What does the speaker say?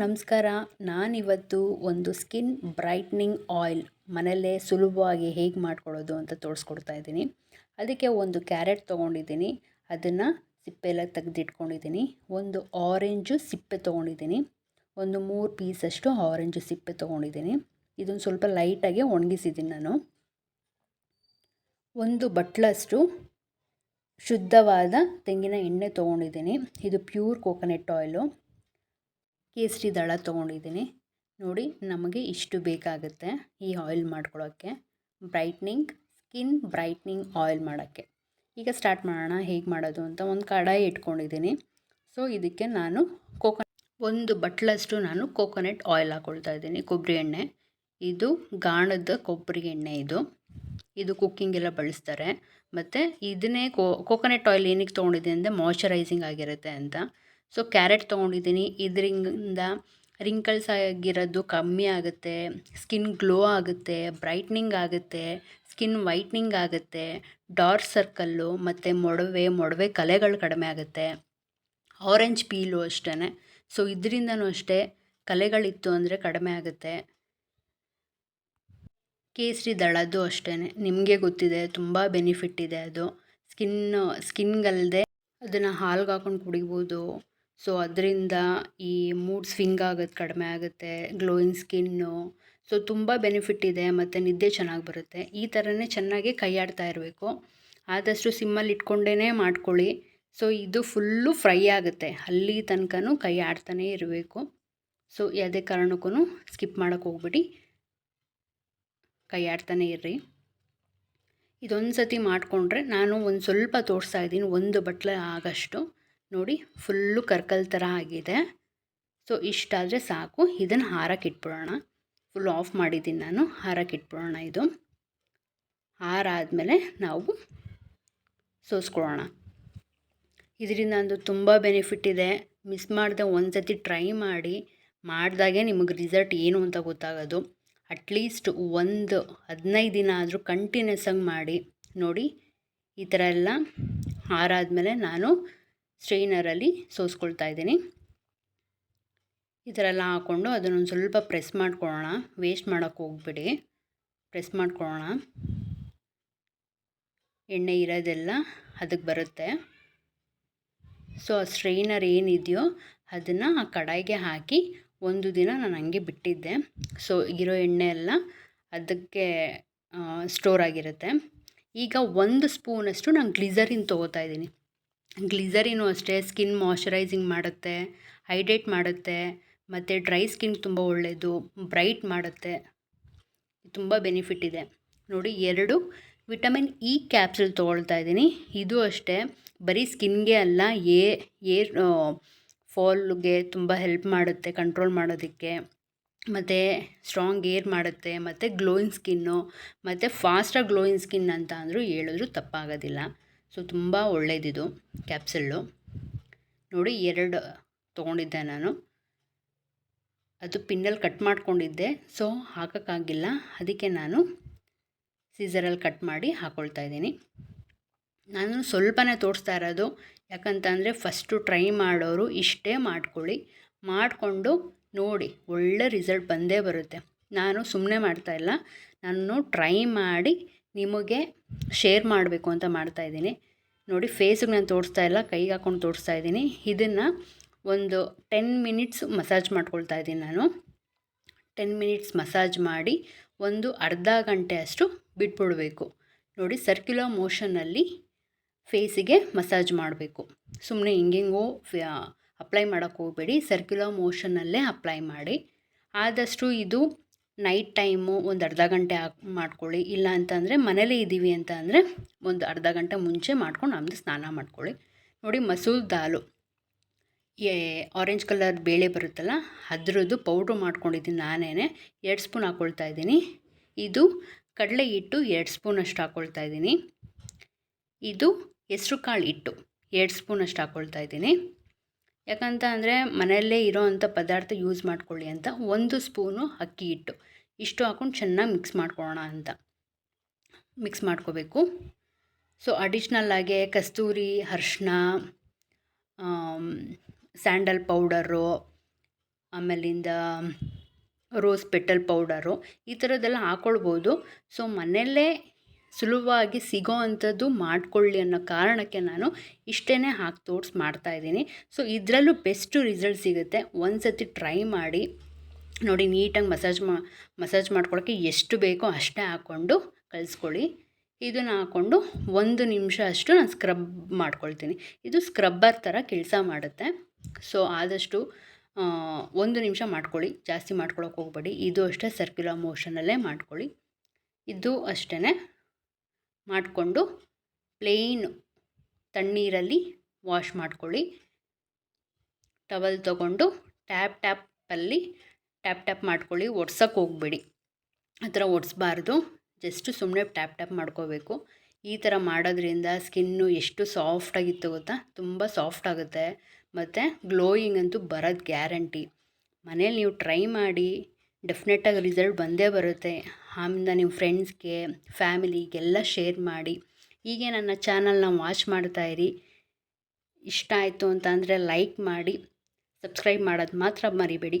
ನಮಸ್ಕಾರ. ನಾನಿವತ್ತು ಒಂದು ಸ್ಕಿನ್ ಬ್ರೈಟ್ನಿಂಗ್ ಆಯಿಲ್ ಮನೆಯಲ್ಲೇ ಸುಲಭವಾಗಿ ಹೇಗೆ ಮಾಡ್ಕೊಳ್ಳೋದು ಅಂತ ತೋರಿಸ್ಕೊಡ್ತಾ ಇದ್ದೀನಿ. ಅದಕ್ಕೆ ಒಂದು ಕ್ಯಾರೆಟ್ ತೊಗೊಂಡಿದ್ದೀನಿ. ಅದನ್ನು ಸಿಪ್ಪೆಲ್ಲ ತೆಗೆದಿಟ್ಕೊಂಡಿದ್ದೀನಿ. ಒಂದು ಆರೆಂಜು ಸಿಪ್ಪೆ ತೊಗೊಂಡಿದ್ದೀನಿ. ಒಂದು ಮೂರು ಪೀಸಷ್ಟು ಆರೆಂಜು ಸಿಪ್ಪೆ ತೊಗೊಂಡಿದ್ದೀನಿ. ಇದನ್ನು ಸ್ವಲ್ಪ ಲೈಟಾಗಿ ಒಣಗಿಸಿದ್ದೀನಿ ನಾನು. ಒಂದು ಬಟ್ಲಷ್ಟು ಶುದ್ಧವಾದ ತೆಂಗಿನ ಎಣ್ಣೆ ತೊಗೊಂಡಿದ್ದೀನಿ. ಇದು ಪ್ಯೂರ್ ಕೋಕೋನಟ್ ಆಯಿಲು. ಕೇಸರಿ ದಳ ತೊಗೊಂಡಿದ್ದೀನಿ. ನೋಡಿ ನಮಗೆ ಇಷ್ಟು ಬೇಕಾಗುತ್ತೆ ಈ ಆಯಿಲ್ ಮಾಡ್ಕೊಳ್ಳೋಕ್ಕೆ. ಬ್ರೈಟ್ನಿಂಗ್ ಸ್ಕಿನ್ ಬ್ರೈಟ್ನಿಂಗ್ ಆಯಿಲ್ ಮಾಡೋಕ್ಕೆ. ಈಗ ಸ್ಟಾರ್ಟ್ ಮಾಡೋಣ, ಹೇಗೆ ಮಾಡೋದು ಅಂತ ಒಂದು ಕಡಾಯಿ ಇಟ್ಕೊಂಡಿದ್ದೀನಿ. ಸೊ ಇದಕ್ಕೆ ನಾನು ಕೋಕೋ ಒಂದು ಬಟ್ಲಷ್ಟು ನಾನು ಕೋಕೋನಟ್ ಆಯಿಲ್ ಹಾಕ್ಕೊಳ್ತಾ ಇದ್ದೀನಿ ಕೊಬ್ಬರಿ ಎಣ್ಣೆ. ಇದು ಗಾಣದ ಕೊಬ್ಬರಿ ಎಣ್ಣೆ ಇದು. ಇದು ಕುಕ್ಕಿಂಗೆಲ್ಲ ಬಳಸ್ತಾರೆ. ಮತ್ತು ಇದನ್ನೇ ಕೋಕೋನಟ್ ಆಯಿಲ್ ಏನಕ್ಕೆ ತೊಗೊಂಡಿದ್ದೀನಿ ಅಂದರೆ ಮಾಯ್ಚರೈಸಿಂಗ್ ಆಗಿರುತ್ತೆ ಅಂತ. ಸೊ ಕ್ಯಾರೆಟ್ ತೊಗೊಂಡಿದ್ದೀನಿ. ಇದರಿಂದ ರಿಂಕಲ್ಸ್ ಆಗಿರೋದು ಕಮ್ಮಿ ಆಗುತ್ತೆ. ಸ್ಕಿನ್ ಗ್ಲೋ ಆಗುತ್ತೆ ಬ್ರೈಟ್ನಿಂಗ್ ಆಗುತ್ತೆ ಸ್ಕಿನ್ ವೈಟ್ನಿಂಗ್ ಆಗುತ್ತೆ ಡಾರ್ಕ್ ಸರ್ಕಲ್ಲು ಮತ್ತು ಮೊಡವೆ ಮೊಡವೆ ಕಲೆಗಳು ಕಡಿಮೆ ಆಗುತ್ತೆ. ಆರೆಂಜ್ ಪೀಲು ಅಷ್ಟೇ ಸೊ ಇದರಿಂದನೂ ಅಷ್ಟೇ ಕಲೆಗಳಿತ್ತು ಅಂದರೆ ಕಡಿಮೆ ಆಗುತ್ತೆ. ಕೇಸರಿ ದಳದ್ದು ಅಷ್ಟೇ ನಿಮಗೆ ಗೊತ್ತಿದೆ, ತುಂಬ ಬೆನಿಫಿಟ್ ಇದೆ ಅದು. ಸ್ಕಿನ್ನು ಸ್ಕಿನ್ಗಲ್ಲದೆ ಅದನ್ನು ಹಾಲ್ಗೆ ಹಾಕೊಂಡು ಕುಡಿಬೋದು. ಸೊ ಅದರಿಂದ ಈ ಮೂಡ್ ಸ್ವಿಂಗ್ ಆಗೋದು ಕಡಿಮೆ ಆಗುತ್ತೆ ಗ್ಲೋಯಿಂಗ್ ಸ್ಕಿನ್ನು ಸೊ ತುಂಬ ಬೆನಿಫಿಟ್ ಇದೆ, ಮತ್ತು ನಿದ್ದೆ ಚೆನ್ನಾಗಿ ಬರುತ್ತೆ. ಈ ಥರನೇ ಚೆನ್ನಾಗಿ ಕೈಯಾಡ್ತಾ ಇರಬೇಕು. ಆದಷ್ಟು ಸಿಮ್ಮಲ್ಲಿ ಇಟ್ಕೊಂಡೇ ಮಾಡ್ಕೊಳ್ಳಿ. ಸೊ ಇದು ಫುಲ್ಲು ಫ್ರೈ ಆಗುತ್ತೆ. ಅಲ್ಲಿ ತನಕನೂ ಕೈ ಆಡ್ತಾನೇ ಇರಬೇಕು. ಸೊ ಯಾವುದೇ ಕಾರಣಕ್ಕೂ ಸ್ಕಿಪ್ ಮಾಡೋಕ್ಕೆ ಹೋಗ್ಬಿಡಿ. ಕೈ ಆಡ್ತಾನೆ ಇರ್ರಿ. ಇದೊಂದು ಸತಿ ಮಾಡಿಕೊಂಡ್ರೆ ನಾನು ಒಂದು ಸ್ವಲ್ಪ ತೋರಿಸ್ತಾ ಇದ್ದೀನಿ, ಒಂದು ಬಟ್ಲೆ ಆಗಷ್ಟು. ನೋಡಿ, ಫುಲ್ಲು ಕರ್ಕಲ್ ಥರ ಆಗಿದೆ. ಸೊ ಇಷ್ಟಾದರೆ ಸಾಕು. ಇದನ್ನು ಹಾರಕ್ಕೆ ಇಟ್ಬಿಡೋಣ. ಫುಲ್ ಆಫ್ ಮಾಡಿದ್ದೀನಿ ನಾನು. ಹಾರಕ್ಕೆ ಇಟ್ಬಿಡೋಣ ಇದು. ಹಾರಾದಮೇಲೆ ನಾವು ಸೋಸ್ಕೊಳ್ಳೋಣ. ಇದರಿಂದ ಒಂದು ತುಂಬ ಬೆನಿಫಿಟ್ ಇದೆ. ಮಿಸ್ ಮಾಡದೆ ಒಂದು ಟ್ರೈ ಮಾಡಿ. ಮಾಡಿದಾಗೆ ನಿಮಗೆ ರಿಸಲ್ಟ್ ಏನು ಅಂತ ಗೊತ್ತಾಗೋದು. ಅಟ್ಲೀಸ್ಟ್ ಒಂದು ಹದಿನೈದು ದಿನ ಆದರೂ ಕಂಟಿನ್ಯೂಸ್ ಆಗಿ ಮಾಡಿ. ನೋಡಿ, ಈ ಥರ ಎಲ್ಲ ಹಾರಾದಮೇಲೆ ನಾನು ಸ್ಟ್ರೈನರಲ್ಲಿ ಸೋಸ್ಕೊಳ್ತಾ ಇದ್ದೀನಿ. ಈ ಥರ ಎಲ್ಲ ಹಾಕ್ಕೊಂಡು ಅದನ್ನೊಂದು ಸ್ವಲ್ಪ ಪ್ರೆಸ್ ಮಾಡ್ಕೊಳ್ಳೋಣ. ವೇಸ್ಟ್ ಮಾಡೋಕ್ಕೆ ಹೋಗ್ಬಿಡಿ. ಪ್ರೆಸ್ ಮಾಡ್ಕೊಳ್ಳೋಣ. ಎಣ್ಣೆ ಇರೋದೆಲ್ಲ ಅದಕ್ಕೆ ಬರುತ್ತೆ. ಸೊ, ಆ ಸ್ಟ್ರೈನರ್ ಏನಿದೆಯೋ ಅದನ್ನು ಆ ಕಡಾಯಿಗೆ ಹಾಕಿ ಒಂದು ದಿನ ನಾನು ಹಂಗೆ ಬಿಟ್ಟಿದ್ದೆ. ಸೊ, ಇರೋ ಎಣ್ಣೆ ಎಲ್ಲ ಅದಕ್ಕೆ ಸ್ಟೋರ್ ಆಗಿರುತ್ತೆ. ಈಗ ಒಂದು ಸ್ಪೂನಷ್ಟು ನಾನು ಗ್ಲಿಸರಿನ್ ತೊಗೋತಾ ಇದ್ದೀನಿ. ಗ್ಲಿಸರಿನು ಅಷ್ಟೇ, ಸ್ಕಿನ್ ಮಾಯ್ಚರೈಸಿಂಗ್ ಮಾಡುತ್ತೆ, ಹೈಡ್ರೇಟ್ ಮಾಡುತ್ತೆ, ಮತ್ತು ಡ್ರೈ ಸ್ಕಿನ್ ತುಂಬ ಒಳ್ಳೆಯದು ಬ್ರೈಟ್ ಮಾಡುತ್ತೆ. ತುಂಬ ಬೆನಿಫಿಟ್ ಇದೆ. ನೋಡಿ, ಎರಡು ವಿಟಮಿನ್ ಇ ಕ್ಯಾಪ್ಸುಲ್ ತೊಗೊಳ್ತಾ ಇದ್ದೀನಿ. ಇದು ಅಷ್ಟೇ, ಬರೀ ಸ್ಕಿನ್ಗೆ ಅಲ್ಲ, ಏ ಏರ್ ಫಾಲ್ಗೆ ತುಂಬ ಹೆಲ್ಪ್ ಮಾಡುತ್ತೆ, ಕಂಟ್ರೋಲ್ ಮಾಡೋದಕ್ಕೆ. ಮತ್ತು ಸ್ಟ್ರಾಂಗ್ ಏರ್ ಮಾಡುತ್ತೆ, ಮತ್ತು ಗ್ಲೋಯಿಂಗ್ ಸ್ಕಿನ್ನು, ಮತ್ತು ಫಾಸ್ಟಾಗಿ ಗ್ಲೋಯಿಂಗ್ ಸ್ಕಿನ್ ಅಂತ ಅಂದರೂ ಹೇಳಿದ್ರು ತಪ್ಪಾಗೋದಿಲ್ಲ. ಸೊ ತುಂಬ ಒಳ್ಳೆಯದಿದು ಕ್ಯಾಪ್ಸಲ್ಲು. ನೋಡಿ ಎರಡು ತೊಗೊಂಡಿದ್ದೆ ನಾನು. ಅದು ಪಿನ್ನಲ್ಲಿ ಕಟ್ ಮಾಡ್ಕೊಂಡಿದ್ದೆ. ಸೊ ಹಾಕೋಕ್ಕಾಗಿಲ್ಲ. ಅದಕ್ಕೆ ನಾನು ಸೀಸರಲ್ಲಿ ಕಟ್ ಮಾಡಿ ಹಾಕ್ಕೊಳ್ತಾ ಇದ್ದೀನಿ. ನಾನು ಸ್ವಲ್ಪನೇ ತೋರಿಸ್ತಾ ಇರೋದು ಯಾಕಂತಂದರೆ ಫಸ್ಟು ಟ್ರೈ ಮಾಡೋರು ಇಷ್ಟೇ ಮಾಡ್ಕೊಳ್ಳಿ. ಮಾಡಿಕೊಂಡು ನೋಡಿ, ಒಳ್ಳೆ ರಿಸಲ್ಟ್ ಬಂದೇ ಬರುತ್ತೆ. ನಾನು ಸುಮ್ಮನೆ ಮಾಡ್ತಾಯಿಲ್ಲ ನಾನು ಟ್ರೈ ಮಾಡಿ ನಿಮಗೆ ಶೇರ್ ಮಾಡಬೇಕು ಅಂತ ಮಾಡ್ತಾ ಇದ್ದೀನಿ. ನೋಡಿ ಫೇಸಿಗೆ ನಾನು ತೋರಿಸ್ತಾ ಇಲ್ಲ, ಕೈಗೆ ಹಾಕ್ಕೊಂಡು ತೋರಿಸ್ತಾ ಇದ್ದೀನಿ. ಇದನ್ನು ಒಂದು ಟೆನ್ ಮಿನಿಟ್ಸ್ ಮಸಾಜ್ ಮಾಡ್ಕೊಳ್ತಾ ಇದ್ದೀನಿ ನಾನು. ಟೆನ್ ಮಿನಿಟ್ಸ್ ಮಸಾಜ್ ಮಾಡಿ ಒಂದು ಅರ್ಧ ಗಂಟೆ ಅಷ್ಟು ಬಿಟ್ಬಿಡಬೇಕು. ನೋಡಿ ಸರ್ಕ್ಯುಲರ್ ಮೋಷನಲ್ಲಿ ಫೇಸಿಗೆ ಮಸಾಜ್ ಮಾಡಬೇಕು. ಸುಮ್ಮನೆ ಹಿಂಗಿಂಗೋ ಅಪ್ಲೈ ಮಾಡೋಕ್ಕೆ ಹೋಗಬೇಡಿ. ಸರ್ಕ್ಯುಲರ್ ಮೋಷನಲ್ಲೇ ಅಪ್ಲೈ ಮಾಡಿ. ಆದಷ್ಟು ಇದು ನೈಟ್ ಟೈಮು ಒಂದು ಅರ್ಧ ಗಂಟೆ ಹಾಕಿ ಮಾಡ್ಕೊಳ್ಳಿ. ಇಲ್ಲ ಅಂತಂದರೆ ಮನೇಲೇ ಇದ್ದೀವಿ ಅಂತ ಅಂದರೆ ಒಂದು ಅರ್ಧ ಗಂಟೆ ಮುಂಚೆ ಮಾಡ್ಕೊಂಡು ಆಮೇಲೆ ಸ್ನಾನ ಮಾಡ್ಕೊಳ್ಳಿ. ನೋಡಿ ಮಸೂರ್ ದಾಲು. ಏ ಆರೆಂಜ್ ಕಲರ್ ಬೇಳೆ ಬರುತ್ತಲ್ಲ, ಅದರದ್ದು ಪೌಡ್ರು ಮಾಡ್ಕೊಂಡಿದ್ದೀನಿ ನಾನೇ ಎರಡು ಸ್ಪೂನ್ ಹಾಕ್ಕೊಳ್ತಾ ಇದ್ದೀನಿ. ಇದು ಕಡಲೆ ಹಿಟ್ಟು ಎರಡು ಸ್ಪೂನಷ್ಟು ಹಾಕ್ಕೊಳ್ತಾ ಇದ್ದೀನಿ. ಇದು ಹೆಸ್ರು ಕಾಳು ಹಿಟ್ಟು ಎರಡು ಸ್ಪೂನಷ್ಟು ಹಾಕ್ಕೊಳ್ತಾ ಇದ್ದೀನಿ. ಯಾಕಂತ ಅಂದರೆ ಮನೆಯಲ್ಲೇ ಇರೋ ಅಂಥ ಪದಾರ್ಥ ಯೂಸ್ ಮಾಡ್ಕೊಳ್ಳಿ ಅಂತ ಒಂದು ಸ್ಪೂನು ಅಕ್ಕಿ ಹಿಟ್ಟು. ಇಷ್ಟು ಹಾಕ್ಕೊಂಡು ಚೆನ್ನಾಗಿ ಮಿಕ್ಸ್ ಮಾಡ್ಕೊಳ್ಳೋಣ ಅಂತ. ಮಿಕ್ಸ್ ಮಾಡ್ಕೋಬೇಕು. ಸೊ ಆಗಿ ಕಸ್ತೂರಿ ಅರ್ಶಿನ ಸ್ಯಾಂಡಲ್ ಪೌಡರು ಆಮೇಲಿಂದ ರೋಸ್ ಪೆಟಲ್ ಪೌಡರು ಈ ಥರದ್ದೆಲ್ಲ ಹಾಕ್ಕೊಳ್ಬೋದು ಸೊ ಮನೆಯಲ್ಲೇ ಸುಲಭವಾಗಿ ಸಿಗೋ ಅಂಥದ್ದು ಮಾಡಿಕೊಳ್ಳಿ ಅನ್ನೋ ಕಾರಣಕ್ಕೆ ನಾನು ಇಷ್ಟೇ ಹಾಕಿ ತೋರ್ಸ್ ಮಾಡ್ತಾಯಿದ್ದೀನಿ ಸೊ ಇದರಲ್ಲೂ ಬೆಸ್ಟು ರಿಸಲ್ಟ್ ಸಿಗುತ್ತೆ. ಒಂದು ಸತಿ ಟ್ರೈ ಮಾಡಿ. ನೋಡಿ, ನೀಟಾಗಿ ಮಸಾಜ್ ಮಾ, ಮಸಾಜ್ ಮಾಡ್ಕೊಳ್ಳೋಕ್ಕೆ ಎಷ್ಟು ಬೇಕೋ ಅಷ್ಟೇ ಹಾಕ್ಕೊಂಡು ಕಲಿಸ್ಕೊಳ್ಳಿ. ಇದನ್ನು ಹಾಕ್ಕೊಂಡು ಒಂದು ನಿಮಿಷ ಅಷ್ಟು ನಾನು ಸ್ಕ್ರಬ್ ಮಾಡ್ಕೊಳ್ತೀನಿ. ಇದು ಸ್ಕ್ರಬ್ಬರ್ ಥರ ಕೆಲಸ ಮಾಡುತ್ತೆ. ಸೊ ಆದಷ್ಟು ಒಂದು ನಿಮಿಷ ಮಾಡ್ಕೊಳ್ಳಿ. ಜಾಸ್ತಿ ಮಾಡ್ಕೊಳಕ್ಕೆ ಹೋಗಬೇಡಿ. ಇದು ಅಷ್ಟೇ ಸರ್ಕ್ಯುಲರ್ ಮೋಷನಲ್ಲೇ ಮಾಡ್ಕೊಳ್ಳಿ. ಇದು ಅಷ್ಟೇ ಮಾಡಿಕೊಂಡು ಪ್ಲೇನ್ ತಣ್ಣೀರಲ್ಲಿ ವಾಶ್ ಮಾಡ್ಕೊಳ್ಳಿ. ಟವಲ್ ತಗೊಂಡು ಟ್ಯಾಪ್ ಟ್ಯಾಪಲ್ಲಿ ಟ್ಯಾಪ್ ಟ್ಯಾಪ್ ಮಾಡ್ಕೊಳ್ಳಿ ಒಡ್ಸೋಕ್ಕೆ ಹೋಗ್ಬೇಡಿ. ಆ ಥರ ಒಡ್ಸ್ಬಾರ್ದು. ಜಸ್ಟ್ ಸುಮ್ಮನೆ ಟ್ಯಾಪ್ ಟ್ಯಾಪ್ ಮಾಡ್ಕೋಬೇಕು. ಈ ಥರ ಮಾಡೋದ್ರಿಂದ ಸ್ಕಿನ್ನು ಎಷ್ಟು ಸಾಫ್ಟಾಗಿತ್ತು ಗೊತ್ತಾ? ತುಂಬ ಸಾಫ್ಟ್ ಆಗುತ್ತೆ. ಮತ್ತು ಗ್ಲೋಯಿಂಗ್ ಅಂತೂ ಬರೋದು ಗ್ಯಾರಂಟಿ ಮನೇಲಿ ನೀವು ಟ್ರೈ ಮಾಡಿ ಡೆಫಿನೆಟಾಗಿ ರಿಸಲ್ಟ್ ಬಂದೇ ಬರುತ್ತೆ. ಆಮೇಲೆ ನಿಮ್ಮ ಫ್ರೆಂಡ್ಸ್ಗೆ ಫ್ಯಾಮಿಲಿಗೆಲ್ಲ ಶೇರ್ ಮಾಡಿ. ಹೀಗೆ ನನ್ನ ಚಾನಲ್ನ ವಾಚ್ ಮಾಡ್ತಾಯಿರಿ ಇಷ್ಟ ಆಯಿತು ಅಂತ ಲೈಕ್ ಮಾಡಿ. ಸಬ್ಸ್ಕ್ರೈಬ್ ಮಾಡೋದು ಮಾತ್ರ ಮರಿಬೇಡಿ.